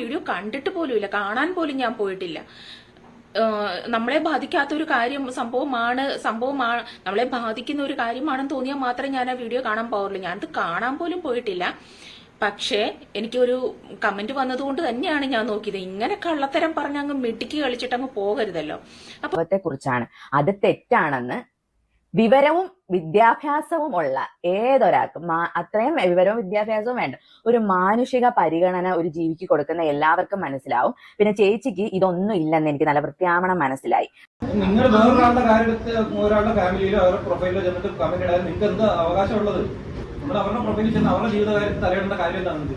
Video കണ്ടിട്ട് പോലുമില്ല. കാണാൻ പോലും ഞാൻ പോയിട്ടില്ല. നമ്മളെ ബാധിക്കാത്ത ഒരു കാര്യം സംഭവമാണ് സംഭവമാണ് നമ്മളെ ബാധിക്കുന്ന ഒരു കാര്യമാണെന്ന് തോന്നിയാൽ മാത്രമേ ഞാൻ ആ വീഡിയോ കാണാൻ പോവുള്ളൂ ഞാനത് കാണാൻ പോലും പോയിട്ടില്ല. പക്ഷേ എനിക്കൊരു കമന്റ് വന്നതുകൊണ്ട് തന്നെയാണ് ഞാൻ നോക്കിയത്. ഇങ്ങനെ കള്ളത്തരം പറഞ്ഞ് അങ്ങ് മിടുക്കി കളിച്ചിട്ട് അങ്ങ് പോകരുതല്ലോ. അപ്പൊ കുറിച്ചാണ്. അത് തെറ്റാണെന്ന് വിവരവും വിദ്യാഭ്യാസവും ഉള്ള ഏതൊരാൾക്കും മാ- അത്രയും വിവരവും വിദ്യാഭ്യാസവും വേണ്ട. ഒരു മാനുഷിക പരിഗണന ഒരു ജീവിക്ക് കൊടുക്കുന്ന എല്ലാവർക്കും മനസ്സിലാവും. പിന്നെ ചേച്ചിക്ക് ഇതൊന്നും ഇല്ലെന്ന് എനിക്ക് നല്ല വൃത്തിയാവണം മനസ്സിലായി. നിങ്ങൾ വേറൊരാളുടെ കാര്യത്തിൽ ഒരാളുടെ ഫാമിലിയിലോ അവരുടെ പ്രൊഫൈലിലോ ചെന്നിട്ട് കമന്റ് ഇടാൻ നിങ്ങൾക്ക് എന്ത് അവകാശമുള്ളത്? നമ്മൾ അവരുടെ പ്രൊഫൈലിൽ ചെന്ന് അവരുടെ ജീവിതകാര്യത്തിൽ തലയിടേണ്ട കാര്യം എന്താണ്?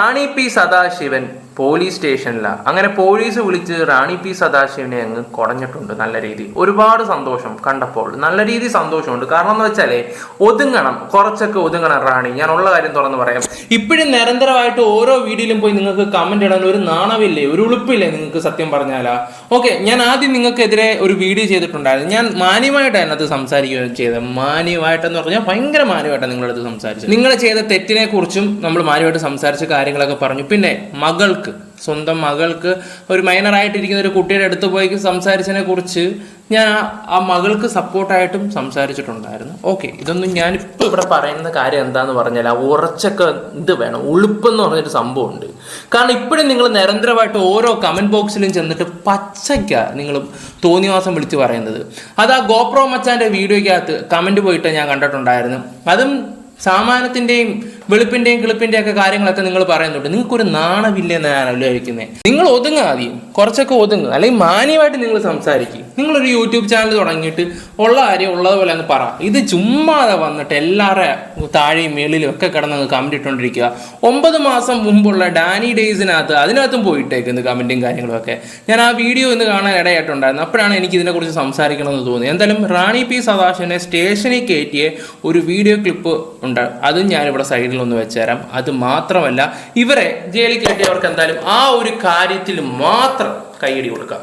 റാണി പി സദാശിവൻ പോലീസ് സ്റ്റേഷനിലാണ് അങ്ങനെ പോലീസ് വിളിച്ച് റാണി പി സദാശിവനെ അങ്ങ് കുടഞ്ഞിട്ടുണ്ട് നല്ല രീതി. ഒരുപാട് സന്തോഷം കണ്ടപ്പോൾ. നല്ല രീതി സന്തോഷമുണ്ട്. കാരണം എന്ന് വെച്ചാലേ ഒതുങ്ങണം. കുറച്ചൊക്കെ ഒതുങ്ങണം റാണി. ഞാൻ ഉള്ള കാര്യം തുറന്ന് പറയാം. ഇപ്പോഴും നിരന്തരമായിട്ട് ഓരോ വീഡിയോയിലും പോയി നിങ്ങൾക്ക് കമന്റ് ഇടാൻ ഒരു നാണമില്ലേ ഒരു ഉളുപ്പില്ലേ നിങ്ങൾക്ക് സത്യം പറഞ്ഞാലാ? ഓക്കെ ഞാൻ ആദ്യം നിങ്ങൾക്കെതിരെ ഒരു വീഡിയോ ചെയ്തിട്ടുണ്ടായിരുന്നു. ഞാൻ മാന്യമായിട്ടാണ് അത് സംസാരിക്കുകയും ചെയ്തത്. മാന്യമായിട്ടെന്ന് പറഞ്ഞാൽ ഭയങ്കര മാന്യമായിട്ടാണ് നിങ്ങളടുത്ത് സംസാരിച്ചത്. നിങ്ങൾ ചെയ്ത തെറ്റിനെ കുറിച്ചും നമ്മൾ മാന്യമായിട്ട് സംസാരിച്ച കാര്യങ്ങളൊക്കെ പറഞ്ഞു. പിന്നെ മകൾക്ക് സ്വന്തം മകൾക്ക് ഒരു മൈനറായിട്ടിരിക്കുന്ന ഒരു കുട്ടിയുടെ അടുത്ത് പോയി സംസാരിച്ചതിനെ കുറിച്ച് ഞാൻ ആ- മകൾക്ക് സപ്പോർട്ടായിട്ടും സംസാരിച്ചിട്ടുണ്ടായിരുന്നു. ഓക്കെ ഇതൊന്നും ഞാനിപ്പോൾ ഇവിടെ പറയുന്ന കാര്യം എന്താന്ന് പറഞ്ഞാൽ ആ ഉറച്ചൊക്കെ ഇത് വേണം. ഉളുപ്പെന്ന് പറഞ്ഞൊരു സംഭവമുണ്ട്. കാരണം ഇപ്പോഴും നിങ്ങൾ നിരന്തരമായിട്ട് ഓരോ കമന്റ് ബോക്സിലും ചെന്നിട്ട് പച്ചയ്ക്ക നിങ്ങൾ തോന്നിവാസം വിളിച്ച് പറയുന്നത്. അത് ആ ഗോപ്രോ മച്ചാന്റെ വീഡിയോയ്ക്കകത്ത് കമന്റ് പോയിട്ട് ഞാൻ കണ്ടിട്ടുണ്ടായിരുന്നു. അതും സാമാനത്തിന്റെയും വെളുപ്പിന്റെയും കിളിപ്പിന്റെയും ഒക്കെ കാര്യങ്ങളൊക്കെ നിങ്ങൾ പറയുന്നുണ്ട്. നിങ്ങൾക്ക് ഒരു നാണമില്ലെന്ന് ഞാൻ ആലോചിക്കുന്നത് നിങ്ങൾ ഒതുങ്ങുക ആദ്യം. കുറച്ചൊക്കെ ഒതുങ്ങുക അല്ലെങ്കിൽ മാന്യമായിട്ട് നിങ്ങൾ സംസാരിക്കും. നിങ്ങളൊരു യൂട്യൂബ് ചാനൽ തുടങ്ങിയിട്ട് ഉള്ള കാര്യം ഉള്ളതുപോലെ അങ്ങ് പറ. ഇത് ചുമ്മാതെ വന്നിട്ട് എല്ലാവരുടെ താഴെയും മേളിലും ഒക്കെ കിടന്ന് കമന്റ് ഇട്ടുകൊണ്ടിരിക്കുക ഒമ്പത് മാസം മുമ്പുള്ള ഡാനി ഡേയ്സിനകത്ത് അതിനകത്തും പോയിട്ടേക്കുന്നു കമന്റും കാര്യങ്ങളും ഒക്കെ. ഞാൻ ആ വീഡിയോ ഇന്ന് കാണാൻ ഇടയായിട്ടുണ്ടായിരുന്നു. അപ്പോഴാണ് എനിക്ക് ഇതിനെക്കുറിച്ച് സംസാരിക്കണമെന്ന് തോന്നി എന്തായാലും റാണി പി സദാശിവനെ സ്റ്റേഷനിൽ കയറ്റിയ ഒരു വീഡിയോ ക്ലിപ്പ് ഉണ്ട്. അതും ഞാനിവിടെ സൈഡിൽ ഒന്ന് വെച്ചുതരാം. അത് മാത്രമല്ല ഇവരെ ജയിലിൽ കയറ്റിയവർക്ക് എന്തായാലും ആ ഒരു കാര്യത്തിൽ മാത്രം കൈയടി കൊടുക്കാം.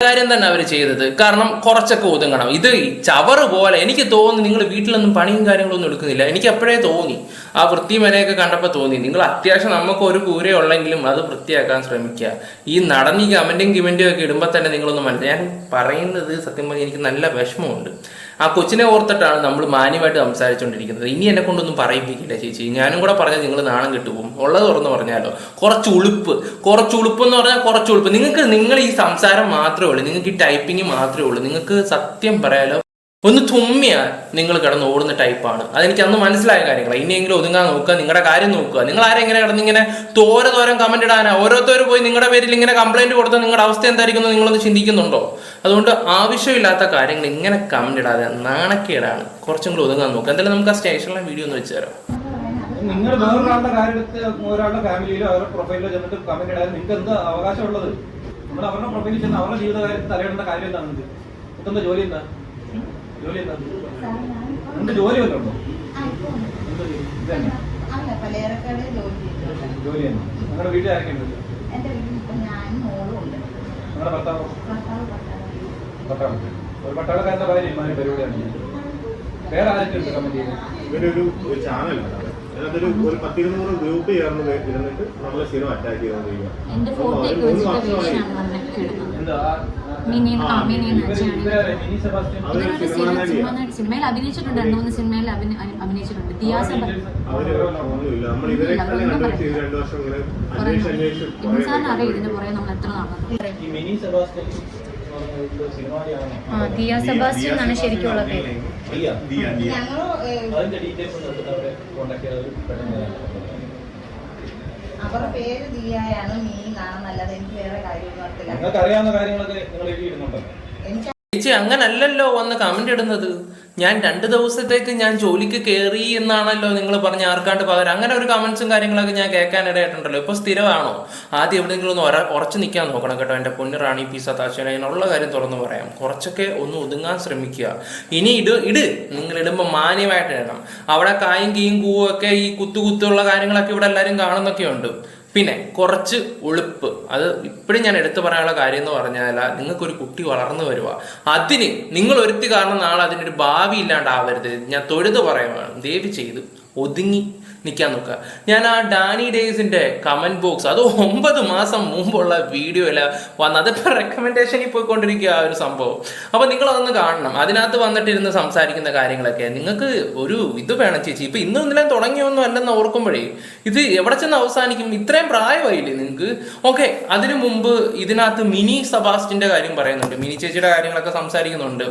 കാര്യം തന്നെ അവർ ചെയ്തത്. കാരണം കുറച്ചൊക്കെ ഒതുങ്ങണം. ഇത് ചവറ് പോലെ എനിക്ക് തോന്നി നിങ്ങൾ വീട്ടിലൊന്നും പണിയും കാര്യങ്ങളൊന്നും എടുക്കുന്നില്ല. എനിക്ക് അപ്പോഴേ തോന്നി. ആ വൃത്തി വരെയൊക്കെ കണ്ടപ്പോൾ തോന്നി. നിങ്ങൾ അത്യാവശ്യം നമുക്ക് ഒരു കൂര ഉള്ളെങ്കിലും അത് വൃത്തിയാക്കാൻ ശ്രമിക്കുക. ഈ നടന്ന് കിമന്റും കിമന്റും ഒക്കെ ഇടുമ്പോൾ തന്നെ നിങ്ങളൊന്നും മനസ്സിലായി. ഞാൻ പറയുന്നത് സത്യം പറഞ്ഞാൽ എനിക്ക് നല്ല വിഷമമുണ്ട്. ആ കൊച്ചിനെ ഓർത്തിട്ടാണ് നമ്മൾ മാന്യമായിട്ട് സംസാരിച്ചുകൊണ്ടിരിക്കുന്നത്. ഇനി എന്നെ കൊണ്ടൊന്നും പറയിപ്പിക്കില്ല ചേച്ചി. ഞാനും കൂടെ പറഞ്ഞാൽ നിങ്ങൾ നാണം കിട്ടുപോകും. ഉള്ളത് തുറന്ന് പറഞ്ഞാലോ? കുറച്ച് ഉളുപ്പ്. കുറച്ച് ഉളുപ്പ് എന്ന് പറഞ്ഞാൽ കുറച്ച് ഉളുപ്പ്. നിങ്ങൾക്ക് നിങ്ങൾ ഈ സംസാരം മാത്രമേ ഉള്ളൂ. നിങ്ങൾക്ക് ഈ ടൈപ്പിംഗ് മാത്രമേ ഉള്ളൂ. നിങ്ങൾക്ക് സത്യം പറയാലോ? ഒന്ന് തുമ്മിയാൽ നിങ്ങൾ കിടന്ന് ഓടുന്ന ടൈപ്പാണ് അതെനിക്ക് അന്ന് മനസ്സിലായ കാര്യങ്ങളാണ് ഇനിയെങ്കിലും ഒതുങ്ങാൻ നോക്കുക നിങ്ങളുടെ കാര്യം നോക്കുക. നിങ്ങൾ ആരെങ്ങനെ കിടന്ന് ഇങ്ങനെ തോര തോരം കമന്റ് ഇടാനാ? ഓരോരുത്തർ പോയി നിങ്ങളുടെ പേരിൽ ഇങ്ങനെ കംപ്ലൈന്റ് കൊടുത്താൽ നിങ്ങളുടെ അവസ്ഥ എന്തായിരിക്കുന്നു നിങ്ങളൊന്ന് ചിന്തിക്കുന്നുണ്ടോ? അതുകൊണ്ട് ആവശ്യമില്ലാത്ത കാര്യങ്ങൾ ഇങ്ങനെ കമന്റ് ഇടാതെ നാണക്കേടാണ്. കുറച്ചും കൂടി ഒതുങ്ങാൻ നോക്കുക. എന്തായാലും നമുക്ക് ആ സ്റ്റേഷനിലെ വീഡിയോ ഒന്ന് വെച്ച് തരാം. നിങ്ങൾ വേറൊരാളുടെ കാര്യത്തിൽ ഒരാളുടെ ഫാമിലിയിലോ അവരുടെ പ്രൊഫൈലിലോ ചെന്നിട്ട് കമന്റ് ഇടാൻ നിങ്ങൾക്ക് എന്ത് അവകാശമുള്ളത്? നമ്മൾ അവരുടെ പ്രൊഫൈലിൽ ചെന്ന് അവരുടെ ജീവിതകാര്യത്തിൽ തലയിടേണ്ട കാര്യം എന്താണ് ഇത് ഇതെന്താ ജോലി എന്താ? ജോലി എന്താ ജോലി വല്ലതും ഉണ്ടോ? ജോലി? തന്നെ. നിങ്ങളുടെ വീട്ടിൽ ആരൊക്കെയുണ്ട് നിങ്ങളുടെ ഭർത്താവ്? ഭർത്താവ് പട്ടാളം ഒരു പട്ടാളക്കാരന്റെ ഭാര്യ ഇമാതിരി പരിപാടിയാണ് വേറെ ആരൊക്കെ ഉണ്ട് കമന്റ് ചെയ്യുന്നത് ഇവരൊരു ഒരു ചാനലാണ് അത്. അതിനകത്തൊരു ഒരു പത്തിരുന്നൂറ് ഗ്രൂപ്പ് ചേർന്ന് ഇരുന്നിട്ട് നമ്മളെ സ്ഥിരം അറ്റാക്ക് ചെയ്തുകൊണ്ടിരിക്കുക എന്താ മിനി ആ മിനി എന്ന സിനിമയിൽ അഭിനയിച്ചിട്ടുണ്ട്. രണ്ട് മൂന്ന് സിനിമയിൽ അഭിന- അഭി- അഭിനയിച്ചിട്ടുണ്ട്. ദിയാസ സാറിന് അറിയാം. ഇതിന്റെ പുറകെ നമ്മൾ എത്ര? ആ ദിയ സെബാസ്റ്റ്യൻ എന്നാണ് ശരിക്കുള്ള പേര് അവരുടെ പേര് ദിയായാണ് മീനാണെന്നല്ലാതെ എനിക്ക് വേറെ കാര്യമൊന്നും അറിയില്ല. നിങ്ങൾക്ക് അറിയാവുന്ന കാര്യങ്ങളൊക്കെ നിങ്ങൾ എഴുതിയിടുന്നുണ്ടോ എനിക്ക് ചേച്ചി അങ്ങനല്ലല്ലോ വന്ന് കമന്റ് ഇടുന്നത്. ഞാൻ രണ്ട് ദിവസത്തേക്ക് ഞാൻ ജോലിക്ക് കയറി എന്നാണല്ലോ നിങ്ങൾ പറഞ്ഞ ആർക്കാണ്ട് പകരം. അങ്ങനെ ഒരു കമന്റ്സും കാര്യങ്ങളൊക്കെ ഞാൻ കേൾക്കാനിടയായിട്ടുണ്ടല്ലോ ഇപ്പൊ സ്ഥിരമാണോ? ആദ്യം എവിടെയെങ്കിലും ഒന്ന് ഉറ- ഉറച്ചു നിൽക്കാൻ നോക്കണം കേട്ടോ. എന്റെ പൊന്നു റാണി പി സതാശന കാര്യം തുറന്നു പറയാം. കുറച്ചൊക്കെ ഒന്ന് ഒതുങ്ങാൻ ശ്രമിക്കുക. ഇനി ഇട് ഇട്. നിങ്ങൾ ഇടുമ്പോൾ മാന്യമായിട്ട് ഇടണം. അവിടെ കായും കീയും കൂവും ഒക്കെ ഈ കുത്തു കുത്തുള്ള കാര്യങ്ങളൊക്കെ ഇവിടെ എല്ലാവരും കാണുന്നൊക്കെ ഉണ്ട് പിന്നെ കുറച്ച് ഒളിപ്പ് അത് ഇപ്പോഴും ഞാൻ എടുത്തു പറയാനുള്ള കാര്യം എന്ന് പറഞ്ഞാൽ നിങ്ങൾക്കൊരു കുട്ടി വളർന്നു വരുക അതിന് നിങ്ങൾ ഒരുത്തി കാരണം നാളെ അതിനൊരു ഭാവി ഇല്ലാണ്ടാവരുത് ഞാൻ തൊഴുത് പറയുവാണ്. ദയവ് ചെയ്ത് ഒതുങ്ങി നിൽക്കാൻ നോക്കുക. ഞാൻ ആ ഡാനി ഡേയ്സിന്റെ കമന്റ് ബോക്സ് അത് ഒമ്പത് മാസം മുമ്പുള്ള വീഡിയോ അല്ല വന്ന് അതിപ്പോൾ റെക്കമെൻഡേഷനിൽ പോയിക്കൊണ്ടിരിക്കുക ആ ഒരു സംഭവം. അപ്പോൾ നിങ്ങളതൊന്ന് കാണണം. അതിനകത്ത് വന്നിട്ടിരുന്ന് സംസാരിക്കുന്ന കാര്യങ്ങളൊക്കെ. നിങ്ങൾക്ക് ഒരു ഇത് വേണം ചേച്ചി. ഇപ്പം ഇന്നും ഇന്നലെ തുടങ്ങിയൊന്നും അല്ലെന്ന് ഓർക്കുമ്പോഴേ ഇത് എവിടെ ചെന്ന് അവസാനിക്കും? ഇത്രയും പ്രായമായില്ലേ നിങ്ങൾക്ക് ഓക്കെ അതിനു മുമ്പ് ഇതിനകത്ത് മിനി സബാസ്റ്റിന്റെ കാര്യം പറയുന്നുണ്ട്. മിനി ചേച്ചിയുടെ കാര്യങ്ങളൊക്കെ സംസാരിക്കുന്നുണ്ട്.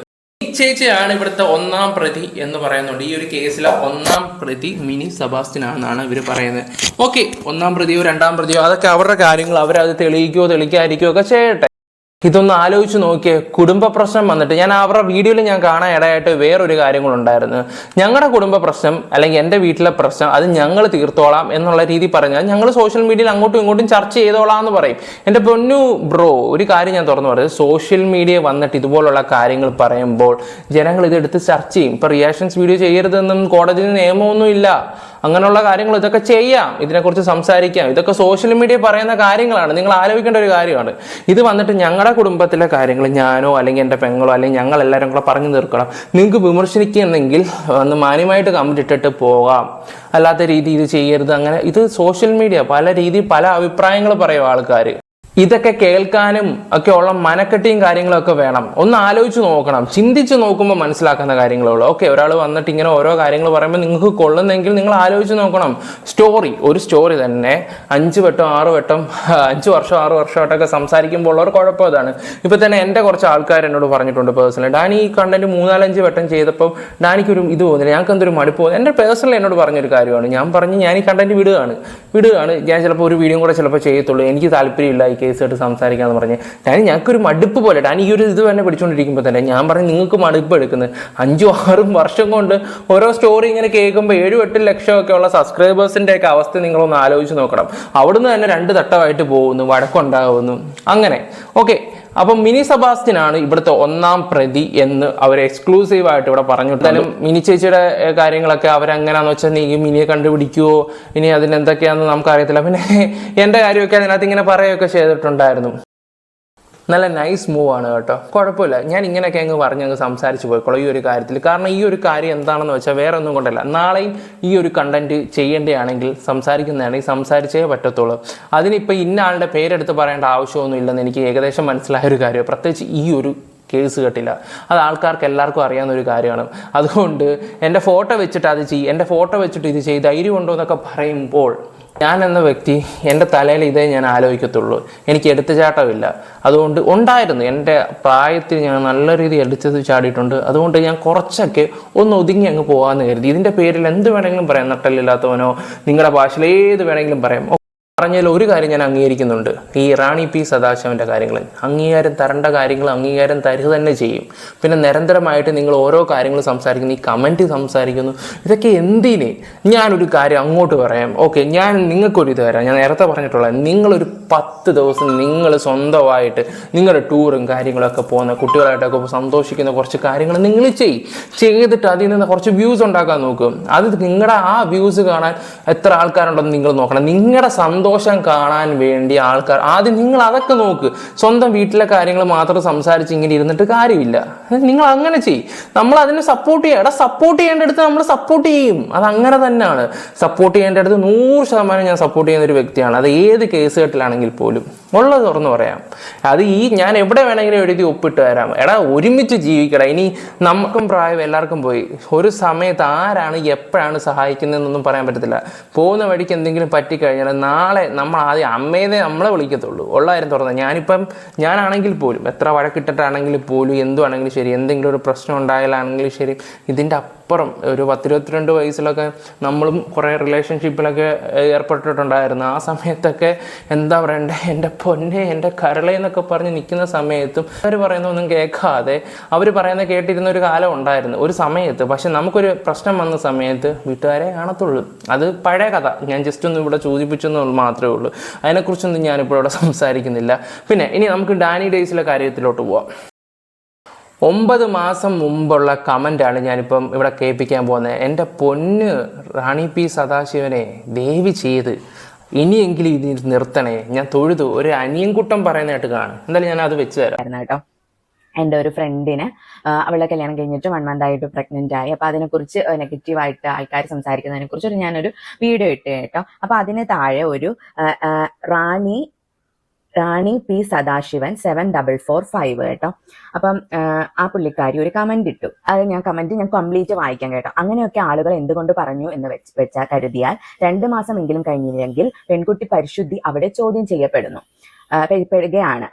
ചേച്ചിയാണ് ഇവിടുത്തെ ഒന്നാം പ്രതി എന്ന് പറയുന്നുണ്ട്. ഈ ഒരു കേസിലെ ഒന്നാം പ്രതി മിനി സെബാസ്റ്റ്യൻ ആണെന്നാണ് ഇവർ പറയുന്നത്. ഓക്കെ ഒന്നാം പ്രതിയോ രണ്ടാം പ്രതിയോ അതൊക്കെ അവരുടെ കാര്യങ്ങൾ. അവരത് തെളിയിക്കുകയോ തെളിയിക്കാതിരിക്കുകയോ ഒക്കെ ചെയ്യട്ടെ. ഇതൊന്ന് ആലോചിച്ച് നോക്കിയേ കുടുംബ പ്രശ്നം വന്നിട്ട് ഞാൻ അവരുടെ വീഡിയോയിൽ ഞാൻ കാണാൻ ഇടയായിട്ട് വേറൊരു കാര്യങ്ങളുണ്ടായിരുന്നു. ഞങ്ങളുടെ കുടുംബ പ്രശ്നം അല്ലെങ്കിൽ എന്റെ വീട്ടിലെ പ്രശ്നം അത് ഞങ്ങൾ തീർത്തോളാം എന്നുള്ള രീതി പറഞ്ഞാൽ ഞങ്ങൾ സോഷ്യൽ മീഡിയയിൽ അങ്ങോട്ടും ഇങ്ങോട്ടും ചർച്ച ചെയ്തോളാം എന്ന് പറയും. എന്റെ പൊന്നു ബ്രോ ഒരു കാര്യം ഞാൻ തുറന്നു പറയുന്നത് സോഷ്യൽ മീഡിയ വന്നിട്ട് ഇതുപോലുള്ള കാര്യങ്ങൾ പറയുമ്പോൾ ജനങ്ങൾ ഇതെടുത്ത് ചർച്ച ചെയ്യും. ഇപ്പൊ റിയാക്ഷൻസ് വീഡിയോ ചെയ്യരുതെന്നും കോടതിയിൽ നിയമമൊന്നും ഇല്ല അങ്ങനെയുള്ള കാര്യങ്ങൾ ഇതൊക്കെ ചെയ്യാം ഇതിനെക്കുറിച്ച് സംസാരിക്കാം. ഇതൊക്കെ സോഷ്യൽ മീഡിയ പറയുന്ന കാര്യങ്ങളാണ്. നിങ്ങൾ ആലോചിക്കേണ്ട ഒരു കാര്യമാണ്. ഇത് വന്നിട്ട് ഞങ്ങളുടെ കുടുംബത്തിലെ കാര്യങ്ങൾ ഞാനോ അല്ലെങ്കിൽ എന്റെ പെങ്ങളോ അല്ലെങ്കിൽ ഞങ്ങൾ എല്ലാവരും കൂടെ പറഞ്ഞു തീർക്കണം. നിങ്ങൾക്ക് വിമർശിക്കുന്നെങ്കിൽ ഒന്ന് മാന്യമായിട്ട് കമന്റ് ഇട്ടിട്ട് പോകാം. അല്ലാത്ത രീതി ഇത് ചെയ്യരുത് അങ്ങനെ ഇത് സോഷ്യൽ മീഡിയ പല രീതി പല അഭിപ്രായങ്ങൾ പറയും ആൾക്കാർ ഇതൊക്കെ കേൾക്കാനും ഒക്കെ ഉള്ള മനക്കെട്ടിയും കാര്യങ്ങളൊക്കെ വേണം. ഒന്ന് ആലോചിച്ച് നോക്കണം. ചിന്തിച്ച് നോക്കുമ്പോൾ മനസ്സിലാക്കുന്ന കാര്യങ്ങളുള്ളൂ ഓക്കെ ഒരാൾ വന്നിട്ട് ഇങ്ങനെ ഓരോ കാര്യങ്ങൾ പറയുമ്പോൾ നിങ്ങൾക്ക് കൊള്ളുന്നെങ്കിൽ നിങ്ങൾ ആലോചിച്ച് നോക്കണം. സ്റ്റോറി ഒരു സ്റ്റോറി തന്നെ. അഞ്ച് വട്ടം ആറ് വട്ടം അഞ്ച് വർഷം ആറ് വർഷമായിട്ടൊക്കെ സംസാരിക്കുമ്പോൾ ഉള്ള ഒരു കുഴപ്പം അതാണ്. ഇപ്പം തന്നെ എന്റെ കുറച്ച് ആൾക്കാർ എന്നോട് പറഞ്ഞിട്ടുണ്ട് പേഴ്സണലി ഡാനി ഈ കണ്ടന്റ് മൂന്നാലഞ്ച് വട്ടം ചെയ്തപ്പോൾ ഡാനിക്കൊരു ഇത് തോന്നില്ല ഞങ്ങൾക്ക് എന്തൊരു മടുപ്പ് എന്റെ പേഴ്സണലി എന്നോട് പറഞ്ഞൊരു കാര്യമാണ്. ഞാൻ പറഞ്ഞ് ഞാൻ ഈ കണ്ടന്റ് വിടുകയാണ്. വിടുകയാണ്. ഞാൻ ചിലപ്പോൾ ഒരു വീഡിയോ കൂടെ ചിലപ്പോൾ ചെയ്യത്തുള്ളൂ. എനിക്ക് താല്പര്യമില്ല ഈ കേസായിട്ട് സംസാരിക്കാന്ന് പറഞ്ഞ് ഞാൻ ഞങ്ങൾക്കൊരു മടുപ്പ് പോലെ ഡാനി ഈ ഒരു ഇത് തന്നെ പിടിച്ചുകൊണ്ടിരിക്കുമ്പോൾ തന്നെ ഞാൻ പറഞ്ഞു നിങ്ങൾക്ക് മടുപ്പ് എടുക്കുന്നത്. അഞ്ചും ആറും വർഷം കൊണ്ട് ഓരോ സ്റ്റോറി ഇങ്ങനെ കേൾക്കുമ്പോൾ ഏഴും എട്ടും ലക്ഷം ഒക്കെ ഉള്ള സബ്സ്ക്രൈബേഴ്സിന്റെ ഒക്കെ അവസ്ഥ നിങ്ങളൊന്ന് ആലോചിച്ച് നോക്കണം. അവിടുന്ന് തന്നെ രണ്ട് തട്ടമായിട്ട് പോകുന്നു വഴക്കുണ്ടാകുന്നു അങ്ങനെ. ഓക്കെ അപ്പം മിനി സബാസ്റ്റിനാണ് ഇവിടുത്തെ ഒന്നാം പ്രതി എന്ന് അവർ എക്സ്ക്ലൂസീവ് ആയിട്ട് ഇവിടെ പറഞ്ഞു. എന്തായാലും മിനി ചേച്ചിയുടെ കാര്യങ്ങളൊക്കെ അവരെങ്ങനെയാന്ന് വെച്ചാൽ നീ മിനിയെ കണ്ടുപിടിക്കുവോ? ഇനി അതിന് അതിനെന്തൊക്കെയാണെന്ന് നമുക്കറിയത്തില്ല. പിന്നെ എന്റെ കാര്യമൊക്കെ അതിനകത്ത് ഇങ്ങനെ പറയുകയൊക്കെ ചെയ്തിട്ടുണ്ടായിരുന്നു. നല്ല നൈസ് മൂവ് ആണ് കേട്ടോ. കുഴപ്പമില്ല. ഞാൻ ഇങ്ങനെയൊക്കെ അങ്ങ് പറഞ്ഞ് അങ്ങ് സംസാരിച്ച് പോയിക്കോളാം ഈ ഒരു കാര്യത്തിൽ. കാരണം ഈ ഒരു കാര്യം എന്താണെന്ന് വെച്ചാൽ വേറെ ഒന്നും കൊണ്ടല്ല. നാളെയും ഈ ഒരു കണ്ടന്റ് ചെയ്യേണ്ടതാണെങ്കിൽ സംസാരിക്കുന്നതാണെങ്കിൽ സംസാരിച്ചേ പറ്റത്തുള്ളൂ. അതിനിപ്പോൾ ഇന്ന ആളുടെ പേരെടുത്ത് പറയേണ്ട ആവശ്യമൊന്നും ഇല്ലെന്ന് എനിക്ക് ഏകദേശം മനസ്സിലായ ഒരു കാര്യം പ്രത്യേകിച്ച് ഈ ഒരു കേസ് കേട്ടില്ല. അത് ആൾക്കാർക്ക് എല്ലാവർക്കും അറിയാവുന്ന ഒരു കാര്യമാണ്. അതുകൊണ്ട് എന്റെ ഫോട്ടോ വെച്ചിട്ട് അത് ചെയ്യും എന്റെ ഫോട്ടോ വെച്ചിട്ട് ഇത് ചെയ്ത് ധൈര്യം ഉണ്ടോ എന്നൊക്കെ പറയുമ്പോൾ ഞാൻ എന്ന വ്യക്തി എന്റെ തലയിൽ ഇതേ ഞാൻ ആലോചിക്കത്തുള്ളൂ. എനിക്ക് എടുത്തുചാട്ടമില്ല. അതുകൊണ്ട് ഉണ്ടായിരുന്നു. എന്റെ പ്രായത്തിൽ ഞാൻ നല്ല രീതിയിൽ എടുത്തത് ചാടിയിട്ടുണ്ട്. അതുകൊണ്ട് ഞാൻ കുറച്ചൊക്കെ ഒന്ന് ഒതുങ്ങി അങ്ങ് പോകാമെന്ന് കരുതി. ഇതിന്റെ പേരിൽ എന്ത് വേണമെങ്കിലും പറയാം. നട്ടലില്ലാത്തവനോ നിങ്ങളുടെ ഭാഷയിൽ ഏത് വേണമെങ്കിലും പറയാം. പറഞ്ഞതിൽ ഒരു കാര്യം ഞാൻ അംഗീകരിക്കുന്നുണ്ട്. ഈ റാണി പി സദാശിവന്റെ കാര്യങ്ങൾ. അംഗീകാരം തരേണ്ട കാര്യങ്ങൾ അംഗീകാരം തരുക തന്നെ ചെയ്യും. പിന്നെ നിരന്തരമായിട്ട് നിങ്ങൾ ഓരോ കാര്യങ്ങൾ സംസാരിക്കുന്നു ഈ കമന്റ് സംസാരിക്കുന്നു. ഇതൊക്കെ എന്തിന്? ഞാനൊരു കാര്യം അങ്ങോട്ട് പറയാം. ഓക്കെ ഞാൻ നിങ്ങൾക്കൊരു ഇത് തരാം. ഞാൻ നേരത്തെ പറഞ്ഞിട്ടുള്ള നിങ്ങളൊരു പത്ത് ദിവസം നിങ്ങൾ സ്വന്തമായിട്ട് നിങ്ങളുടെ ടൂറും കാര്യങ്ങളൊക്കെ പോകുന്ന കുട്ടികളായിട്ടൊക്കെ സന്തോഷിക്കുന്ന കുറച്ച് കാര്യങ്ങൾ നിങ്ങൾ ചെയ്യും. ചെയ്തിട്ട് അതിൽ നിന്ന് കുറച്ച് വ്യൂസ് ഉണ്ടാക്കാൻ നോക്കും. അത് നിങ്ങളുടെ ആ വ്യൂസ് കാണാൻ എത്ര ആൾക്കാരുണ്ടെന്ന് നിങ്ങൾ നോക്കണം. നിങ്ങളുടെ സന്തോഷം കാണാൻ വേണ്ടി ആൾക്കാർ ആദ്യം നിങ്ങൾ അതൊക്കെ നോക്ക്. സ്വന്തം വീട്ടിലെ കാര്യങ്ങൾ മാത്രം സംസാരിച്ച് ഇങ്ങനെ ഇരുന്നിട്ട് കാര്യമില്ല. നിങ്ങൾ അങ്ങനെ ചെയ്യും. നമ്മൾ അതിനെ സപ്പോർട്ട് ചെയ്യുക എടാ സപ്പോർട്ട് ചെയ്യേണ്ടടുത്ത് നമ്മൾ സപ്പോർട്ട് ചെയ്യും. അത് അങ്ങനെ തന്നെയാണ്. സപ്പോർട്ട് ചെയ്യേണ്ടടുത്ത് നൂറ് ശതമാനം ഞാൻ സപ്പോർട്ട് ചെയ്യുന്ന ഒരു വ്യക്തിയാണ്. അത് ഏത് കേസ് കെട്ടിലാണെങ്കിൽ പോലും. ഉള്ളത് തുറന്നു പറയാം. അത് ഈ ഞാൻ എവിടെ വേണമെങ്കിലും എഴുതി ഒപ്പിട്ട് വരാം എടാ ഒരുമിച്ച് ജീവിക്കടാ. ഇനി നമുക്കും പ്രായം എല്ലാവർക്കും പോയി. ഒരു സമയത്ത് ആരാണ് എപ്പോഴാണ് സഹായിക്കുന്നതെന്നൊന്നും പറയാൻ പറ്റത്തില്ല. പോകുന്ന വഴിക്ക് എന്തെങ്കിലും പറ്റിക്കഴിഞ്ഞാൽ നാളെ നമ്മൾ ആദ്യം അമ്മേനെ നമ്മളെ വിളിക്കത്തുള്ളൂ. ഉള്ള കാര്യം തുറന്ന്. ഞാനിപ്പം ഞാനാണെങ്കിൽ പോലും എത്ര വഴക്കിട്ടിട്ടാണെങ്കിൽ പോലും എന്തുവാണെങ്കിലും ശരി എന്തെങ്കിലും ഒരു പ്രശ്നം ഉണ്ടായാലാണെങ്കിലും ശരി ഇതിന്റെ അപ്പുറം ഒരു പത്തിരുപത്തിരണ്ട് വയസ്സിലൊക്കെ നമ്മളും കുറേ റിലേഷൻഷിപ്പിലൊക്കെ ഏർപ്പെട്ടിട്ടുണ്ടായിരുന്നു. ആ സമയത്തൊക്കെ എന്താ പറയണ്ടേ എന്റെ പൊന്നെ എന്റെ കരളെ എന്നൊക്കെ പറഞ്ഞ് നിൽക്കുന്ന സമയത്തും അവർ പറയുന്നൊന്നും കേൾക്കാതെ അവർ പറയുന്നത് കേട്ടിരുന്ന ഒരു കാലം ഉണ്ടായിരുന്നു ഒരു സമയത്ത്. പക്ഷെ നമുക്കൊരു പ്രശ്നം വന്ന സമയത്ത് വീട്ടുകാരെ കാണത്തുള്ളൂ. അത് പഴയ കഥ. ഞാൻ ജസ്റ്റ് ഒന്ന് ഇവിടെ സൂചിപ്പിച്ചെന്ന് മാത്രമേ ഉള്ളൂ. അതിനെക്കുറിച്ചൊന്നും ഞാനിപ്പോൾ ഇവിടെ സംസാരിക്കുന്നില്ല. പിന്നെ ഇനി നമുക്ക് ഡാനി ഡേയ്സിലെ കാര്യത്തിലോട്ട് പോവാം. ഒമ്പത് മാസം മുമ്പുള്ള കമന്റാണ് ഞാനിപ്പം ഇവിടെ കേൾപ്പിക്കാൻ പോകുന്നത്. എന്റെ പൊന്ന് റാണി പി സദാശിവനെ ദേവി ചെയ്ത് ഇനിയെങ്കിലും ഇത് നിർത്തണേ. ഞാൻ തൊഴുതു ഒരു അനിയൻകുട്ടം പറയുന്നതായിട്ട് കാണും. എന്തായാലും ഞാൻ അത് വെച്ച് തരാം. എന്റെ ഒരു ഫ്രണ്ടിന് അവളുടെ കല്യാണം കഴിഞ്ഞിട്ട് വൺ മന്ത് ആയിട്ട് പ്രഗ്നന്റ് ആയി. അപ്പൊ അതിനെക്കുറിച്ച് നെഗറ്റീവായിട്ട് ആൾക്കാർ സംസാരിക്കുന്നതിനെ കുറിച്ച് ഒരു ഞാനൊരു വീഡിയോ ഇട്ട് കേട്ടോ. അപ്പൊ അതിന് താഴെ ഒരു Rani Rani P Sadasivan seven double four five കേട്ടോ. അപ്പം ആ, പുള്ളിക്കാരി ഒരു കമന്റ് ഇട്ടു. അത് ഞാൻ കമന്റ് ഞാൻ കംപ്ലീറ്റ് വായിക്കാം കേട്ടോ. അങ്ങനെയൊക്കെ ആളുകൾ എന്തുകൊണ്ട് പറഞ്ഞു എന്ന് വെച്ച് വെച്ചാൽ കരുതിയാൽ രണ്ട് മാസമെങ്കിലും കഴിഞ്ഞില്ലെങ്കിൽ പെൺകുട്ടി പരിശുദ്ധി അവിടെ ചോദ്യം ചെയ്യപ്പെടുന്നു. ആ,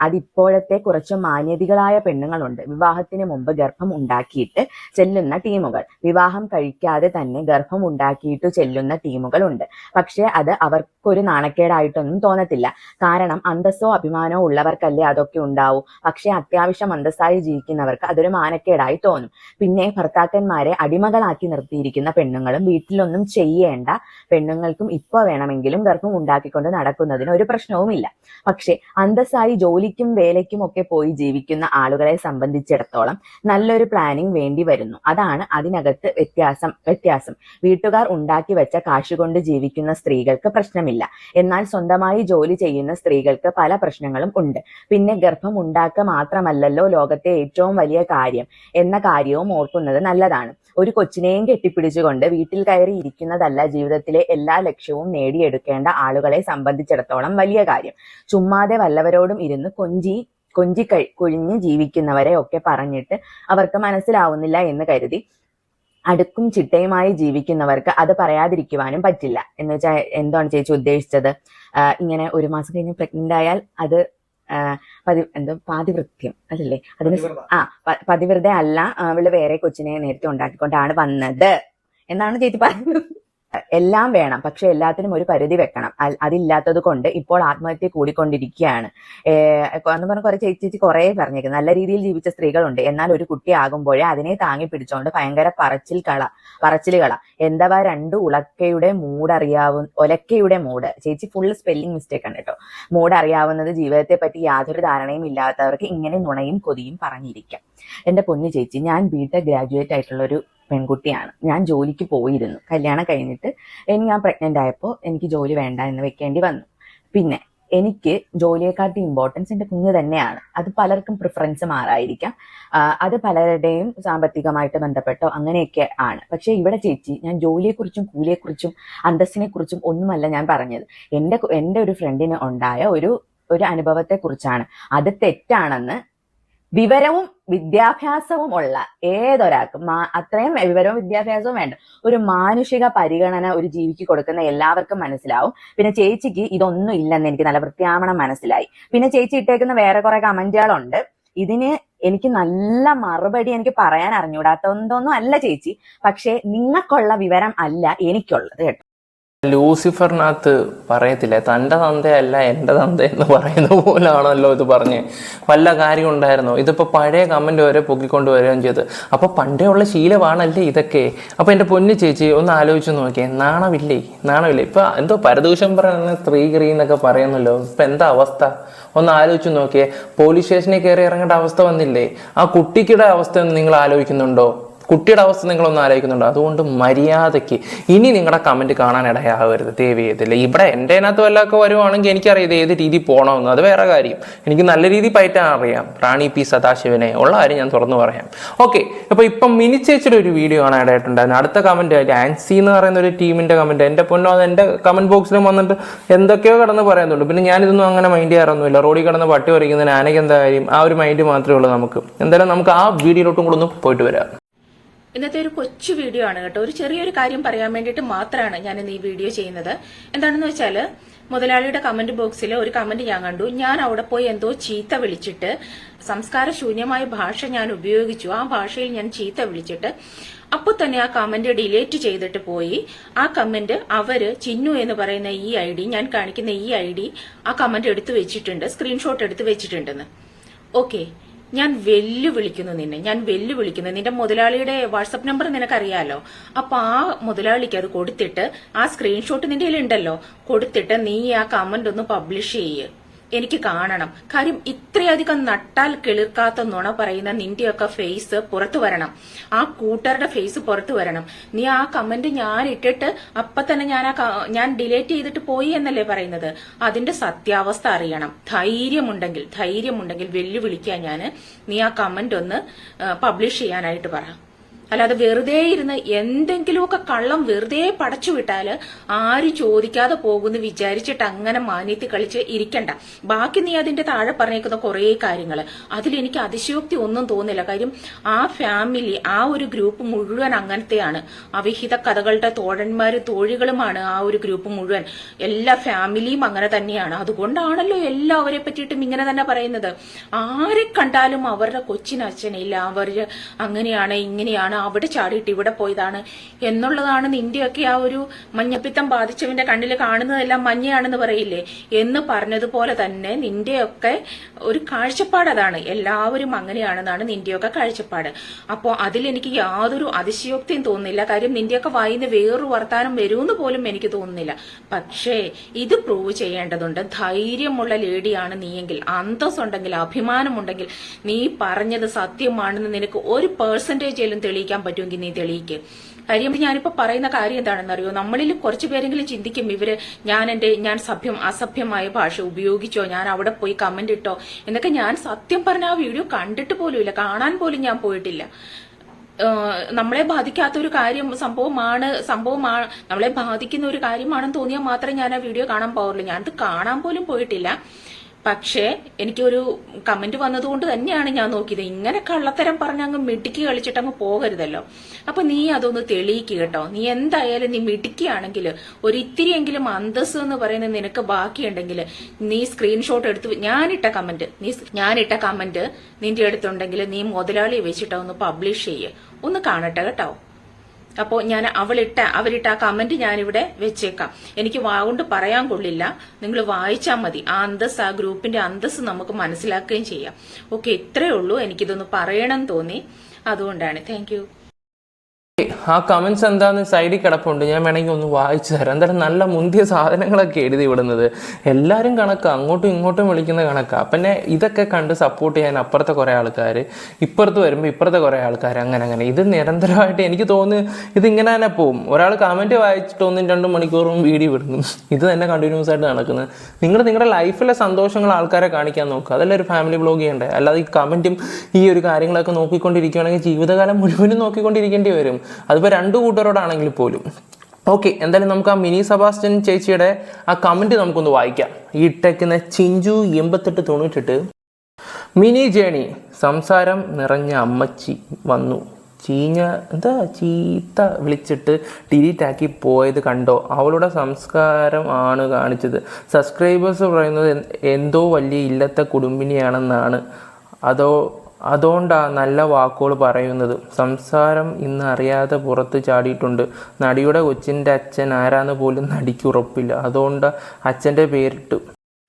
അതിപ്പോഴത്തെ കുറച്ച് മാന്യതികളായ പെണ്ണുങ്ങളുണ്ട്. വിവാഹത്തിന് മുമ്പ് ഗർഭം ഉണ്ടാക്കിയിട്ട് ചെല്ലുന്ന ടീമുകൾ. വിവാഹം കഴിക്കാതെ തന്നെ ഗർഭം ഉണ്ടാക്കിയിട്ട് ചെല്ലുന്ന ടീമുകളുണ്ട്. പക്ഷേ അത് അവർക്കൊരു നാണക്കേടായിട്ടൊന്നും തോന്നത്തില്ല. കാരണം അന്തസ്സോ അഭിമാനമോ ഉള്ളവർക്കല്ലേ അതൊക്കെ ഉണ്ടാവൂ. പക്ഷേ അത്യാവശ്യം അന്തസ്സായി ജീവിക്കുന്നവർക്ക് അതൊരു മാനക്കേടായി തോന്നും. പിന്നെ ഭർത്താക്കന്മാരെ അടിമകളാക്കി നിർത്തിയിരിക്കുന്ന പെണ്ണുങ്ങളും വീട്ടിലൊന്നും ചെയ്യേണ്ട പെണ്ണുങ്ങൾക്കും ഇപ്പൊ വേണമെങ്കിലും ഗർഭം ഉണ്ടാക്കിക്കൊണ്ട് നടക്കുന്നതിന് ഒരു പ്രശ്നവുമില്ല. പക്ഷേ അന്തസ്സായി ജോലിക്കും വേലയ്ക്കും ഒക്കെ പോയി ജീവിക്കുന്ന ആളുകളെ സംബന്ധിച്ചിടത്തോളം നല്ലൊരു പ്ലാനിങ് വേണ്ടി വരുന്നു. അതാണ് അതിനകത്ത് വ്യത്യാസം വ്യത്യാസം. വീട്ടുകാർ ഉണ്ടാക്കി വെച്ച കാശുകൊണ്ട് ജീവിക്കുന്ന സ്ത്രീകൾക്ക് പ്രശ്നമില്ല. എന്നാൽ സ്വന്തമായി ജോലി ചെയ്യുന്ന സ്ത്രീകൾക്ക് പല പ്രശ്നങ്ങളും ഉണ്ട്. പിന്നെ ഗർഭം ഉണ്ടാക്കുക മാത്രമല്ലല്ലോ ലോകത്തെ ഏറ്റവും വലിയ കാര്യം എന്ന കാര്യവും ഓർക്കുന്നത് നല്ലതാണ്. ഒരു കൊച്ചിനെയും കെട്ടിപ്പിടിച്ചുകൊണ്ട് വീട്ടിൽ കയറി ഇരിക്കുന്നതല്ല ജീവിതത്തിലെ എല്ലാ ലക്ഷ്യവും നേടിയെടുക്കേണ്ട ആളുകളെ സംബന്ധിച്ചിടത്തോളം വലിയ കാര്യം. ചുമ്മാതെ വല്ലവരോടും ഇരുന്ന് കൊഞ്ചി കൊഞ്ചി കഴി കൊഴിഞ്ഞ് ജീവിക്കുന്നവരെ ഒക്കെ പറഞ്ഞിട്ട് അവർക്ക് മനസ്സിലാവുന്നില്ല എന്ന് കരുതി അടുക്കും ചിട്ടയുമായി ജീവിക്കുന്നവർക്ക് അത് പറയാതിരിക്കുവാനും പറ്റില്ല. എന്ന് വെച്ചാൽ എന്താണ് ചേച്ചി ഉദ്ദേശിച്ചത്? ഇങ്ങനെ ഒരു മാസം കഴിഞ്ഞ് പ്രഗ്നന്റ് ആയാൽ അത് പതി എന്തോ പാതിവൃത്യം അതല്ലേ അതിന് ആ പതിവൃതയല്ല അല്ല അവൾ വേറെ കൊച്ചിനെ നേരത്തെ ഉണ്ടാക്കിക്കൊണ്ടാണ് വന്നത്. എന്നാണ് ചേച്ചി പറയുന്നത്. എല്ലാം വേണം. പക്ഷെ എല്ലാത്തിനും ഒരു പരിധി വെക്കണം. അതില്ലാത്തത് കൊണ്ട് ഇപ്പോൾ ആത്മഹത്യ കൂടിക്കൊണ്ടിരിക്കുകയാണ്. എന്ന് പറഞ്ഞ കുറെ ചേച്ചി കുറെ പറഞ്ഞേക്കുന്നത് നല്ല രീതിയിൽ ജീവിച്ച സ്ത്രീകളുണ്ട്. എന്നാൽ ഒരു കുട്ടി കുട്ടിയാകുമ്പോഴേ അതിനെ താങ്ങി പിടിച്ചോണ്ട് ഭയങ്കര പറച്ചിൽ കള പറച്ചിലുകള എന്തവാ രണ്ട് ഉളക്കയുടെ മൂടറിയാവുന്ന ഒലക്കയുടെ മൂട്. ചേച്ചി ഫുൾ സ്പെല്ലിംഗ് മിസ്റ്റേക്ക് ആണ് കേട്ടോ. മൂടറിയാവുന്നത് ജീവിതത്തെ പറ്റി യാതൊരു ധാരണയും ഇല്ലാത്തവർക്ക് ഇങ്ങനെ നുണയും കൊതിയും പറഞ്ഞിരിക്കാം. എന്റെ പൊന്നു ചേച്ചി ഞാൻ ബിടെക് ഗ്രാജുവേറ്റ് ആയിട്ടുള്ള ഒരു പെൺകുട്ടിയാണ്. ഞാൻ ജോലിക്ക് പോയിരുന്നു. കല്യാണം കഴിഞ്ഞിട്ട് ഞാൻ പ്രഗ്നന്റ് ആയപ്പോൾ എനിക്ക് ജോലി വേണ്ട എന്ന് വെക്കേണ്ടി വന്നു. പിന്നെ എനിക്ക് ജോലിയെക്കാട്ടി ഇമ്പോർട്ടൻസ് എന്റെ കുഞ്ഞ് തന്നെയാണ്. അത് പലർക്കും പ്രിഫറൻസ് മാറായിരിക്കാം അത് പലരുടെയും സാമ്പത്തികമായിട്ട് ബന്ധപ്പെട്ടോ അങ്ങനെയൊക്കെ ആണ്. പക്ഷേ ഇവിടെ ചേച്ചി ഞാൻ ജോലിയെക്കുറിച്ചും കൂലിയെക്കുറിച്ചും അന്തസ്സിനെ കുറിച്ചും ഒന്നുമല്ല ഞാൻ പറഞ്ഞത്. എന്റെ എന്റെ ഒരു ഫ്രണ്ടിന് ഉണ്ടായ ഒരു ഒരു അനുഭവത്തെക്കുറിച്ചാണ്. അത് തെറ്റാണെന്ന് വിവരവും വിദ്യാഭ്യാസവും ഉള്ള ഏതൊരാൾക്കും അത്രയും വിവരവും വിദ്യാഭ്യാസവും വേണ്ട. ഒരു മാനുഷിക പരിഗണന ഒരു ജീവിക്ക് കൊടുക്കുന്ന എല്ലാവർക്കും മനസ്സിലാവും. പിന്നെ ചേച്ചിക്ക് ഇതൊന്നും ഇല്ലെന്ന് എനിക്ക് നല്ല പ്രത്യാമണം മനസ്സിലായി. പിന്നെ ചേച്ചി ഇട്ടേക്കുന്ന വേറെ കുറെ കമന്റുകളുണ്ട്. ഇതിന് എനിക്ക് നല്ല മറുപടി എനിക്ക് പറയാൻ അറിഞ്ഞൂടാത്തതൊന്നും അല്ല ചേച്ചി. പക്ഷേ നിങ്ങൾക്കുള്ള വിവരം അല്ല എനിക്കുള്ളത് കേട്ടോ. ലൂസിഫറിനകത്ത് പറയത്തില്ലേ. തന്റെ തന്തയല്ല എന്റെ തന്ത എന്ന് പറയുന്ന പോലാണല്ലോ ഇത് പറഞ്ഞ് വല്ല കാര്യം ഉണ്ടായിരുന്നോ. ഇതിപ്പോൾ പഴയ കമന്റ് വരെ പൊക്കിക്കൊണ്ട് വരികയും ചെയ്ത്. അപ്പോൾ പണ്ടേ ഉള്ള ശീലമാണല്ലേ ഇതൊക്കെ? അപ്പോൾ എന്റെ പൊന്നു ചേച്ചി ഒന്ന് ആലോചിച്ച് നോക്കിയേ നാണമില്ലേ നാണമില്ലേ ഇപ്പം എന്തോ പരദൂഷം പറയുന്ന സ്ത്രീ ക്രീ എന്നൊക്കെ പറയുന്നല്ലോ. ഇപ്പം എന്താ അവസ്ഥ? ഒന്ന് ആലോചിച്ച് നോക്കിയേ. പോലീസ് സ്റ്റേഷനിൽ കയറി ഇറങ്ങേണ്ട അവസ്ഥ വന്നില്ലേ? ആ കുട്ടിക്കുടെ അവസ്ഥ നിങ്ങൾ ആലോചിക്കുന്നുണ്ടോ? കുട്ടിയുടെ അവസ്ഥ നിങ്ങളൊന്ന് ആലോചിക്കുന്നുണ്ട്? അതുകൊണ്ട് മര്യാദയ്ക്ക് ഇനി നിങ്ങളുടെ കമന്റ് കാണാൻ ഇടയാവരുത് ഇതില്ല ഇവിടെ എന്റെ അതിനകത്ത് വല്ലതൊക്കെ വരുവാണെങ്കിൽ എനിക്കറിയാം ഇത് ഏത് രീതി പോകണമെന്ന് അത് വേറെ കാര്യം. എനിക്ക് നല്ല രീതിയിൽ പയറ്റാൻ അറിയാം. റാണി പി സദാശിവനെ. ഉള്ള കാര്യം ഞാൻ തുറന്നു പറയാം. ഓക്കെ അപ്പോൾ ഇപ്പം മിനി ചേച്ചിയുടെ ഒരു വീഡിയോ കാണാൻ ഇടയായിട്ടുണ്ടായിരുന്നു അടുത്ത കമന്റ് ആൻസി എന്ന് പറയുന്ന ഒരു ടീമിന്റെ കമന്റ് എന്റെ പൊന്നോ അത് എന്റെ കമന്റ് ബോക്സിലും വന്നിട്ട് എന്തൊക്കെയോ കടന്ന് പറയുന്നുണ്ട്. പിന്നെ ഞാനിതൊന്നും അങ്ങനെ മൈൻഡ് ചെയ്യാറൊന്നുമില്ല. റോഡിൽ കിടന്ന് പട്ടി വരയ്ക്കുന്നതിന് ആനയ്ക്ക് എന്താ കാര്യം? ആ ഒരു മൈൻഡ് മാത്രമേ ഉള്ളൂ നമുക്ക്. എന്തായാലും നമുക്ക് ആ വീഡിയോയിലോട്ടും കൂടെ ഒന്ന് പോയിട്ട് വരാം. ഇന്നത്തെ ഒരു കൊച്ചു വീഡിയോ ആണ് കേട്ടോ. ഒരു ചെറിയൊരു കാര്യം പറയാൻ വേണ്ടിയിട്ട് മാത്രമാണ് ഞാൻ ഇന്ന് ഈ വീഡിയോ ചെയ്യുന്നത്. എന്താണെന്ന് വെച്ചാൽ മുതലാളിയുടെ കമന്റ് ബോക്സിൽ ഒരു കമന്റ് ഞാൻ കണ്ടു. ഞാൻ അവിടെ പോയി എന്തോ ചീത്ത വിളിച്ചിട്ട് സംസ്കാര ശൂന്യമായ ഭാഷ ഞാൻ ഉപയോഗിച്ചു. ആ ഭാഷയിൽ ഞാൻ ചീത്ത വിളിച്ചിട്ട് അപ്പോൾ തന്നെ ആ കമന്റ് ഡിലീറ്റ് ചെയ്തിട്ട് പോയി. ആ കമന്റ് അവർ ചിന്നു എന്ന് പറയുന്ന ഈ ഐ ഡി ഞാൻ കാണിക്കുന്ന ഈ ഐ ഡി ആ കമന്റ് എടുത്തു വെച്ചിട്ടുണ്ട്. സ്ക്രീൻഷോട്ട് എടുത്തു വെച്ചിട്ടുണ്ടെന്ന്. ഓക്കെ ഞാൻ വെല്ലുവിളിക്കുന്നു നിന്നെ. ഞാൻ വെല്ലുവിളിക്കുന്നു. നിന്റെ മുതലാളിയുടെ വാട്സപ്പ് നമ്പർ നിനക്കറിയാലോ? അപ്പൊ ആ മുതലാളിക്ക് അത് കൊടുത്തിട്ട് ആ സ്ക്രീൻഷോട്ട് നിന്റെ കയ്യിലുണ്ടല്ലോ. കൊടുത്തിട്ട് നീ ആ കമന്റ് ഒന്ന് പബ്ലിഷ് ചെയ്യ്. എനിക്ക് കാണണം. കാര്യം ഇത്രയധികം നട്ടാൽ കിളിർക്കാത്ത നുണ പറയുന്ന നിന്റെയൊക്കെ ഫേസ് പുറത്തു വരണം. ആ കൂട്ടരുടെ ഫേസ് പുറത്തു വരണം. നീ ആ കമന്റ് ഞാൻ ഇട്ടിട്ട് അപ്പൊ തന്നെ ഞാൻ ആ ഞാൻ ഡിലേറ്റ് ചെയ്തിട്ട് പോയി എന്നല്ലേ പറയുന്നത്? അതിന്റെ സത്യാവസ്ഥ അറിയണം. ധൈര്യമുണ്ടെങ്കിൽ ധൈര്യമുണ്ടെങ്കിൽ വെല്ലുവിളിക്കാൻ ഞാൻ നീ ആ കമന്റ് ഒന്ന് പബ്ലിഷ് ചെയ്യാനായിട്ട് പറ. അല്ലാതെ വെറുതെ ഇരുന്ന് എന്തെങ്കിലുമൊക്കെ കള്ളം വെറുതെ പടച്ചു വിട്ടാൽ ആര് ചോദിക്കാതെ പോകുന്നു വിചാരിച്ചിട്ട് അങ്ങനെ മാന്യത്തി കളിച്ച് ഇരിക്കണ്ട. ബാക്കി നീ അതിന്റെ താഴെ പറഞ്ഞേക്കുന്ന കുറേ കാര്യങ്ങൾ അതിലെനിക്ക് അതിശയോക്തി ഒന്നും തോന്നില്ല. കാര്യം ആ ഫാമിലി ആ ഒരു ഗ്രൂപ്പ് മുഴുവൻ അങ്ങനത്തെയാണ്. അവിഹിത കഥകളുടെ തോഴന്മാരും തോഴികളുമാണ് ആ ഒരു ഗ്രൂപ്പ് മുഴുവൻ. എല്ലാ ഫാമിലിയും അങ്ങനെ തന്നെയാണ്. അതുകൊണ്ടാണല്ലോ എല്ലാവരെ പറ്റിയിട്ടും ഇങ്ങനെ തന്നെ പറയുന്നത്. ആരെ കണ്ടാലും അവരുടെ കൊച്ചിനച്ഛനില്ല അവർ അങ്ങനെയാണ് ഇങ്ങനെയാണ് അവിടെ ചാടിയിട്ട് ഇവിടെ പോയതാണ് എന്നുള്ളതാണ് നിന്റെയൊക്കെ ആ ഒരു മഞ്ഞപ്പിത്തം ബാധിച്ചവന്റെ കണ്ണിൽ കാണുന്നതെല്ലാം മഞ്ഞയാണെന്ന് പറയില്ലേ? എന്ന് പറഞ്ഞതുപോലെ തന്നെ നിന്റെയൊക്കെ ഒരു കാഴ്ചപ്പാട് അതാണ്. എല്ലാവരും അങ്ങനെയാണെന്നാണ് നിന്റെയൊക്കെ കാഴ്ചപ്പാട്. അപ്പോൾ അതിലെനിക്ക് യാതൊരു അതിശയോക്തിയും തോന്നുന്നില്ല. കാര്യം നിന്റെയൊക്കെ വായിന്ന് വേറൊരു വർത്താനം വരുമെന്ന് പോലും എനിക്ക് തോന്നുന്നില്ല. പക്ഷേ ഇത് പ്രൂവ് ചെയ്യേണ്ടതുണ്ട്. ധൈര്യമുള്ള ലേഡിയാണ് നീയെങ്കിൽ അന്തസ്സുണ്ടെങ്കിൽ അഭിമാനമുണ്ടെങ്കിൽ നീ പറഞ്ഞത് സത്യമാണെന്ന് നിനക്ക് ഒരു പെർസെന്റേജിലും തെളിയിക്കാൻ പറ്റുമെങ്കിൽ നീ തെളിയിക്ക്. കാര്യം ഞാനിപ്പോ പറയുന്ന കാര്യം എന്താണെന്ന് അറിയോ നമ്മളിൽ കുറച്ച് പേരെങ്കിലും ചിന്തിക്കും ഇവർ ഞാൻ എന്റെ ഞാൻ സഭ്യം അസഭ്യമായ ഭാഷ ഉപയോഗിച്ചോ ഞാൻ അവിടെ പോയി കമന്റ് ഇട്ടോ എന്നൊക്കെ ഞാൻ സത്യം പറഞ്ഞ ആ വീഡിയോ കണ്ടിട്ട് പോലുമില്ല. കാണാൻ പോലും ഞാൻ പോയിട്ടില്ല. നമ്മളെ ബാധിക്കാത്ത ഒരു കാര്യം സംഭവമാണ് സംഭവമാണ് നമ്മളെ ബാധിക്കുന്ന ഒരു കാര്യമാണെന്ന് തോന്നിയാൽ മാത്രമേ ഞാൻ ആ വീഡിയോ കാണാൻ പോവുള്ളൂ ഞാനത് കാണാൻ പോലും പോയിട്ടില്ല. പക്ഷേ എനിക്കൊരു കമന്റ് വന്നതുകൊണ്ട് തന്നെയാണ് ഞാൻ നോക്കിയത്. ഇങ്ങനെ കള്ളത്തരം പറഞ്ഞങ്ങ് മിടുക്കി കളിച്ചിട്ട് അങ്ങ് പോകരുതല്ലോ. അപ്പൊ നീ അതൊന്ന് തെളിയിക്കുക കേട്ടോ. നീ എന്തായാലും നീ മിടുക്കിയാണെങ്കിൽ ഒരു ഇത്തിരിയെങ്കിലും അന്തസ് എന്ന് പറയുന്നത് നിനക്ക് ബാക്കിയുണ്ടെങ്കിൽ നീ സ്ക്രീൻഷോട്ട് എടുത്ത് ഞാനിട്ട കമന്റ് നീ ഞാനിട്ട കമന്റ് നിന്റെ അടുത്തുണ്ടെങ്കിൽ നീ മുതലാളിയെ വെച്ചിട്ടോ ഒന്ന് പബ്ലിഷ് ചെയ്യ്. ഒന്ന് കാണട്ടെ കേട്ടോ. അപ്പോൾ ഞാൻ അവളിട്ട അവരിട്ട ആ കമന്റ് ഞാനിവിടെ വെച്ചേക്കാം. എനിക്ക് വാകൊണ്ട് പറയാൻ കൊള്ളില്ല. നിങ്ങൾ വായിച്ചാൽ മതി. ആ അന്തസ് ആ ഗ്രൂപ്പിന്റെ അന്തസ് നമുക്ക് മനസ്സിലാക്കുകയും ചെയ്യാം. ഓക്കെ ഇത്രയേ ഉള്ളൂ. എനിക്കിതൊന്ന് പറയണം തോന്നി. അതുകൊണ്ടാണ്. താങ്ക് ആ കമൻസ് എന്താന്ന് സൈഡിൽ കിടപ്പുണ്ട്. ഞാൻ വേണമെങ്കിൽ ഒന്ന് വായിച്ചു തരാം. എന്തായാലും നല്ല മുന്തിയ സാധനങ്ങളൊക്കെ എഴുതി വിടുന്നത്. എല്ലാവരും കണക്കാ. അങ്ങോട്ടും ഇങ്ങോട്ടും വിളിക്കുന്ന കണക്കാ. പിന്നെ ഇതൊക്കെ കണ്ട് സപ്പോർട്ട് ചെയ്യാൻ അപ്പുറത്തെ കുറേ ആൾക്കാർ ഇപ്പുറത്ത് വരുമ്പോൾ ഇപ്പുറത്തെ കുറേ ആൾക്കാർ അങ്ങനെ അങ്ങനെ. ഇത് നിരന്തരമായിട്ട് എനിക്ക് തോന്നുന്നു ഇതിങ്ങനെ തന്നെ പോവും. ഒരാൾ കമന്റ് വായിച്ചിട്ട് ഒന്നും രണ്ടും മണിക്കൂറും വീഡിയോ വിടുന്നു. ഇത് തന്നെ കണ്ടിന്യൂസ് ആയിട്ട് നടക്കുന്നത്. നിങ്ങൾ നിങ്ങളുടെ ലൈഫിലെ സന്തോഷങ്ങൾ ആൾക്കാരെ കാണിക്കാൻ നോക്കുക. അതല്ല ഒരു ഫാമിലി ബ്ലോഗ് ചെയ്യണ്ടേ? അല്ലാതെ ഈ കമന്റും ഈ ഒരു കാര്യങ്ങളൊക്കെ നോക്കിക്കൊണ്ടിരിക്കുകയാണെങ്കിൽ ജീവിതകാലം മുഴുവനും നോക്കിക്കൊണ്ടിരിക്കേണ്ടി വരും. അതിപ്പോൾ രണ്ട് കൂട്ടരോടാണെങ്കിൽ പോലും. ഓക്കെ എന്തായാലും നമുക്ക് ആ മിനി സെബാസ്റ്റ്യൻ ചേച്ചിയുടെ ആ കമന്റ് നമുക്കൊന്ന് വായിക്കാം. ഈ ഇട്ടേക്കുന്ന ചിഞ്ചു എൺപത്തെട്ട് തൊണ്ണൂറ്റെട്ട്. മിനി ജേണി സംസാരം നിറഞ്ഞ അമ്മച്ചി വന്നു. ചീഞ്ഞ എന്താ ചീത്ത വിളിച്ചിട്ട് ഡിലീറ്റ് ആക്കി പോയത് കണ്ടോ? അവളുടെ സംസ്കാരം ആണ് കാണിച്ചത്. സബ്സ്ക്രൈബേഴ്സ് പറയുന്നത് എന്തോ വലിയ ഇല്ലത്തെ കുടുംബിനിയാണെന്നാണ്. അതോ അതുകൊണ്ടാ നല്ല വാക്കുകൾ പറയുന്നത്. സംസാരം ഇന്ന് അറിയാതെ പുറത്ത് ചാടിയിട്ടുണ്ട്. നടിയുടെ കൊച്ചിന്റെ അച്ഛൻ ആരാന്ന് പോലും നടിക്ക് ഉറപ്പില്ല. അതുകൊണ്ട് അച്ഛന്റെ പേരിട്ടു.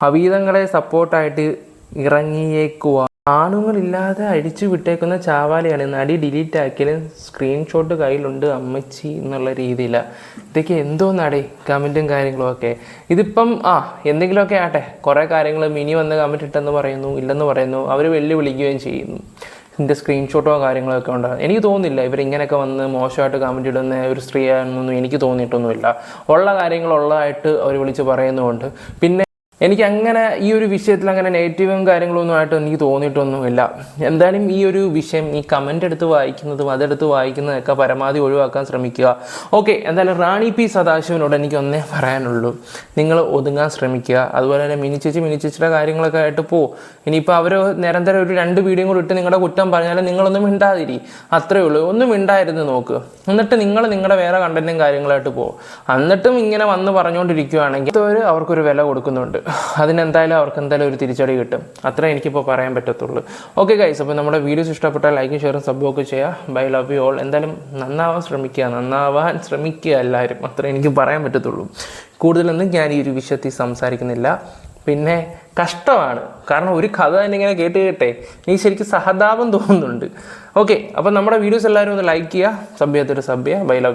അവീതങ്ങളെ സപ്പോർട്ടായിട്ട് ഇറങ്ങിയേക്കുവാ. ആണുങ്ങളില്ലാതെ അഴിച്ചു വിട്ടേക്കുന്ന ചാവാലയാണ്. നടി ഡിലീറ്റ് ആക്കിയാലും സ്ക്രീൻഷോട്ട് കയ്യിലുണ്ട് അമ്മച്ചി എന്നുള്ള രീതിയിലാണ് ഇതൊക്കെ എന്തോ നടേ കമന്റും കാര്യങ്ങളും ഒക്കെ. ഇതിപ്പം ആ എന്തെങ്കിലുമൊക്കെ ആട്ടെ. കുറേ കാര്യങ്ങൾ മിനി വന്ന് കമന്റ് ഇട്ടെന്ന് പറയുന്നു ഇല്ലെന്ന് പറയുന്നു. അവർ വെല്ലുവിളിക്കുകയും ചെയ്യുന്നു. ഇതിന്റെ സ്ക്രീൻഷോട്ടോ കാര്യങ്ങളൊക്കെ ഉണ്ടാകും എനിക്ക് തോന്നുന്നില്ല ഇവരിങ്ങനെയൊക്കെ വന്ന് മോശമായിട്ട് കമന്റ് ഇടുന്ന ഒരു സ്ത്രീയാണെന്നൊന്നും എനിക്ക് തോന്നിയിട്ടൊന്നുമില്ല. ഉള്ള കാര്യങ്ങൾ ഉള്ളതായിട്ട് അവർ വിളിച്ച് പറയുന്നുമുണ്ട്. പിന്നെ എനിക്ക് അങ്ങനെ ഈ ഒരു വിഷയത്തിൽ അങ്ങനെ നെഗറ്റീവും കാര്യങ്ങളൊന്നും ആയിട്ട് എനിക്ക് തോന്നിയിട്ടൊന്നുമില്ല. എന്തായാലും ഈ ഒരു വിഷയം ഈ കമന്റ് എടുത്ത് വായിക്കുന്നതും അതെടുത്ത് വായിക്കുന്നതൊക്കെ പരമാവധി ഒഴിവാക്കാൻ ശ്രമിക്കുക. ഓക്കെ എന്തായാലും റാണി പി സദാശിവനോട് എനിക്ക് ഒന്നേ പറയാനുള്ളൂ. നിങ്ങൾ ഒതുങ്ങാൻ ശ്രമിക്കുക. അതുപോലെ തന്നെ മിനിച്ചേച്ചി മിനിച്ചേച്ചിയുടെ കാര്യങ്ങളൊക്കെ ആയിട്ട് പോ. ഇനിയിപ്പോൾ അവർ നിരന്തരം ഒരു രണ്ട് വീഡിയോ കൂടി ഇട്ട് നിങ്ങളുടെ കുറ്റം പറഞ്ഞാലും നിങ്ങളൊന്നും മിണ്ടാതിരി. അത്രേ ഉള്ളൂ. ഒന്നും മിണ്ടായിരുന്നു നോക്ക്. എന്നിട്ട് നിങ്ങൾ നിങ്ങളുടെ വേറെ കണ്ടന്റും കാര്യങ്ങളായിട്ട് പോകും എന്നിട്ടും ഇങ്ങനെ വന്ന് പറഞ്ഞുകൊണ്ടിരിക്കുകയാണെങ്കിൽ അവർ അവർക്കൊരു വില കൊടുക്കുന്നുണ്ട്. അതിനെന്തായാലും അവർക്ക് എന്തായാലും ഒരു തിരിച്ചടി കിട്ടും. അത്രേ എനിക്കിപ്പോൾ പറയാൻ പറ്റത്തുള്ളൂ. ഓക്കെ ഗൈസ് അപ്പോൾ നമ്മുടെ വീഡിയോസ് ഇഷ്ടപ്പെട്ടാൽ ലൈക്കും ഷെയറും സബും ഒക്കെ ചെയ്യുക ബൈ ലവ് യു ഓൾ എന്തായാലും നന്നാവാൻ ശ്രമിക്കുക നന്നാവാൻ ശ്രമിക്കുക എല്ലാവരും. അത്രേ എനിക്ക് പറയാൻ പറ്റത്തുള്ളൂ. കൂടുതലൊന്നും ഞാൻ ഈ ഒരു വിഷയത്തിൽ സംസാരിക്കുന്നില്ല. പിന്നെ കഷ്ടമാണ്. കാരണം ഒരു കഥ തന്നെ ഇങ്ങനെ കേട്ട് കേട്ടെ നീ ശരിക്കും സഹതാപം തോന്നുന്നുണ്ട്. ഓക്കെ അപ്പം നമ്മുടെ വീഡിയോസ് എല്ലാവരും ഒന്ന് ലൈക്ക് ചെയ്യുക. സഭ്യത്തൊരു സഭ്യ ബൈ ലവ്